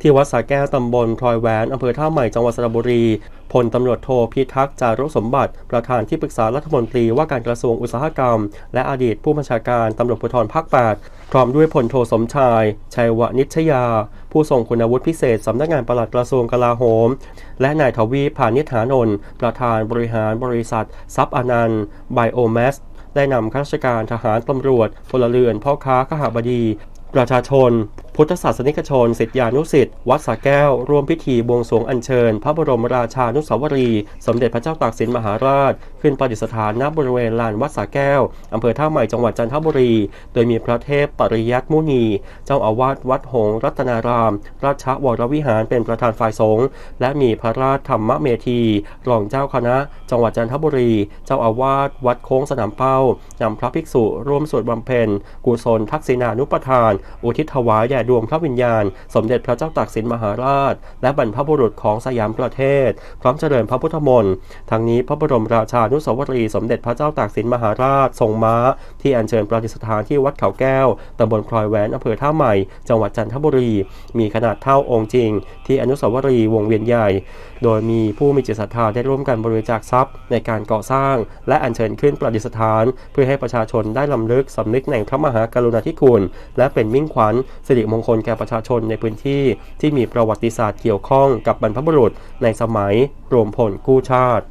ที่วัดสาแก้วตำบลพลอยแหวนอำเภอท่าใหม่จังหวัดสระบุรีพลตำรวจโทพิทักษ์จารุสมบัติ ประธานที่ปรึกษารัฐมนตรีว่าการกระทรวงอุตสาหกรรม และอดีตผู้บัญชาการตำรวจภูธรภาค8พร้อมด้วยพลโทสมชาย ชัยวนิชยา ผู้ทรงคุณวุฒิพิเศษสำนักงานปลัดกระทรวงกลาโหม และนายทวีพานิชหานนท์ประธานบริหารบริษัท ซับอนันต์ไบโอแมสได้นำข้าราชการทหารตำรวจพลเรือนพ่อค้าขหบดี ประชาชน พุทธศาสนิกชนศิษยานุสิษย์วัดสาแก้ว ร่วมพิธีบวงสรวงอัญเชิญ พระบรมราชานุสาวรี สมเด็จพระเจ้าตากสินมหาราช ขึ้นประดิษฐานณบริเวณลานวัดสาแก้ว อำเภอท่าใหม่จังหวัดจันทบุรี โดยมีพระเทพปริยัติมุนี เจ้าอาวาสวัดหงรัตนาราม ราชวรวิหารเป็นประธานฝ่ายสงฆ์และมีพระราชธรรมเมธีรองเจ้าคณะ จังหวัดจันทบุรี เจ้าอาวาสวัดโค้งสนามเป้านำพระภิกษุร่วมสวดบำเพ็ญกุศลทักษิณานุปทาน อุทิศถวายแด่ดวงพระวิญญาณ สมเด็จพระเจ้าตากสินมหาราช และบรรพบุรุษของสยามประเทศ พร้อมเจริญพระพุทธมนต์ทั้งนี้พระบรมราชานุสาวรีย์สมเด็จพระเจ้าตากสินมหาราชทรงม้า ที่อัญเชิญประดิษฐานที่วัดเขาแก้วตำบลพลอยแหวนอำเภอท่าใหม่ จังหวัดจันทบุรี มีขนาดเท่าองค์จริง ที่อนุสาวรีย์วงเวียนใหญ่ โดยมีผู้มีจิตศรัทธาได้ร่วมกันบริจาคทรัพย์ ในการก่อสร้าง และอัญเชิญขึ้นประดิษฐาน เพื่อให้ประชาชนได้ลำลึกสำนึกในพระมหากรุณาธิคุณ และเป็นมิ่งขวัญสิริมงคลแก่ประชาชนในพื้นที่ที่มีประวัติศาสตร์เกี่ยวข้องกับบรรพบุรุษในสมัยรวมพลกู้ชาติ